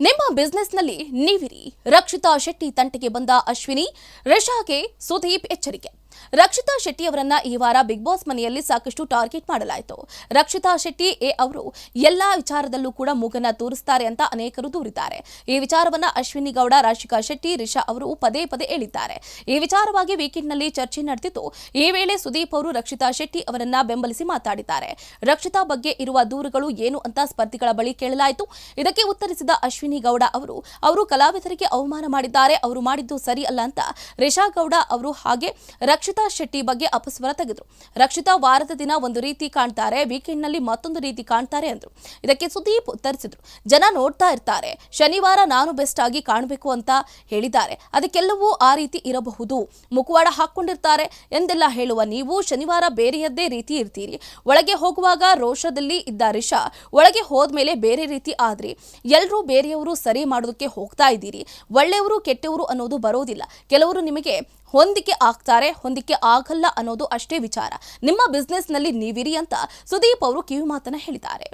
ನಿಮ್ಮ ಬಿಸ್ನೆಸ್ನಲ್ಲಿ ನೀವಿರಿ. ರಕ್ಷಿತಾ ಶೆಟ್ಟಿ ತಂಟೆಗೆ ಬಂದ ಅಶ್ವಿನಿ ರಿಷಾಗೆ ಸುದೀಪ್ ಎಚ್ಚರಿಕೆ. ರಕ್ಷಿತಾ ಶೆಟ್ಟಿ ಅವರನ್ನ ಈ ವಾರ ಬಿಗ್ ಬಾಸ್ ಮನೆಯಲ್ಲಿ ಸಾಕಷ್ಟು ಟಾರ್ಗೆಟ್ ಮಾಡಲಾಯಿತು. ರಕ್ಷಿತಾ ಶೆಟ್ಟಿ, ಎ ಅವರು ಎಲ್ಲಾ ವಿಚಾರದಲ್ಲೂ ಕೂಡ ಮೂಗನ್ನ ತೋರಿಸ್ತಾರೆ ಅಂತ ಅನೇಕರು ದೂರಿದ್ದಾರೆ. ಈ ವಿಚಾರವನ್ನ ಅಶ್ವಿನಿ ಗೌಡ, ರಾಶಿಕಾ ಶೆಟ್ಟಿ, ರಿಷಾ ಅವರು ಪದೇ ಪದೇ ಹೇಳಿದ್ದಾರೆ. ಈ ವಿಚಾರವಾಗಿ ವೀಕೆಂಡ್ನಲ್ಲಿ ಚರ್ಚೆ ನಡೆದಿತ್ತು ಈ ವೇಳೆ ಸುದೀಪ್ ಅವರು ರಕ್ಷಿತಾ ಶೆಟ್ಟಿ ಅವರನ್ನ ಬೆಂಬಲಿಸಿ ಮಾತಾಡಿದ್ದಾರೆ. ರಕ್ಷಿತಾ ಬಗ್ಗೆ ಇರುವ ದೂರುಗಳು ಏನು ಅಂತ ಸ್ಪರ್ಧಿಗಳ ಬಳಿ ಕೇಳಲಾಯಿತು. ಇದಕ್ಕೆ ಉತ್ತರಿಸಿದ ಅಶ್ವಿನಿ ಗೌಡ ಅವರು ಅವರು ಕಲಾವಿದರಿಗೆ ಅವಮಾನ ಮಾಡಿದ್ದಾರೆ, ಅವರು ಮಾಡಿದ್ದು ಸರಿ ಅಲ್ಲ ಅಂತ ರಿಷಾ ಗೌಡ ಅವರು ಹಾಗೆ ರಕ್ಷಿತಾ ಶೆಟ್ಟಿ ಬಗ್ಗೆ ಅಪಸ್ವರ ತೆಗೆದ್ರು. ರಕ್ಷಿತಾ ವಾರದ ದಿನ ಒಂದು ರೀತಿ ಕಾಣ್ತಾರೆ ವೀಕೆಂಡ್ನಲ್ಲಿ ಮತ್ತೊಂದು ರೀತಿ ಕಾಣ್ತಾರೆ ಅಂದ್ರು. ಇದಕ್ಕೆ ಸುದೀಪ್ ಉತ್ತರಿಸಿದ್ರು. ಜನ ನೋಡ್ತಾ ಇರ್ತಾರೆ, ಶನಿವಾರ ನಾನು ಬೆಸ್ಟ್ ಆಗಿ ಕಾಣಬೇಕು ಅಂತ ಹೇಳಿದ್ದಾರೆ. ಅದಕ್ಕೆಲ್ಲವೂ ಆ ರೀತಿ ಇರಬಹುದು. ಮುಖವಾಡ ಹಾಕೊಂಡಿರ್ತಾರೆ ಎಂದೆಲ್ಲ ಹೇಳುವ ನೀವು, ಶನಿವಾರ ಬೇರೆಯದ್ದೇ ರೀತಿ ಇರ್ತೀರಿ. ಒಳಗೆ ಹೋಗುವಾಗ ರೋಷದಲ್ಲಿ ಇದ್ದ ರಿಷಾ, ಒಳಗೆ ಹೋದ್ಮೇಲೆ ಬೇರೆ ರೀತಿ ಆದ್ರಿ. ಎಲ್ಲರೂ ಬೇರೆಯವರು ಸರಿ ಮಾಡೋದಕ್ಕೆ ಹೋಗ್ತಾ ಇದ್ದೀರಿ. ಒಳ್ಳೆಯವರು ಕೆಟ್ಟವರು ಅನ್ನೋದು ಬರೋದಿಲ್ಲ. ಕೆಲವರು ನಿಮಗೆ ಹೊಂದಿಕೆ ಆಗ್ತಾರೆ, ಹೊಂದಿಕೆ ಆಗಲ್ಲ ಅನ್ನೋದು ಅಷ್ಟೇ ವಿಚಾರ. ನಿಮ್ಮ ಬಿಸ್ನೆಸ್ನಲ್ಲಿ ನೀವಿರಿ ಅಂತ ಸುದೀಪ್ ಅವರು ಕಿವಿ ಮಾತನ್ನ ಹೇಳಿದ್ದಾರೆ.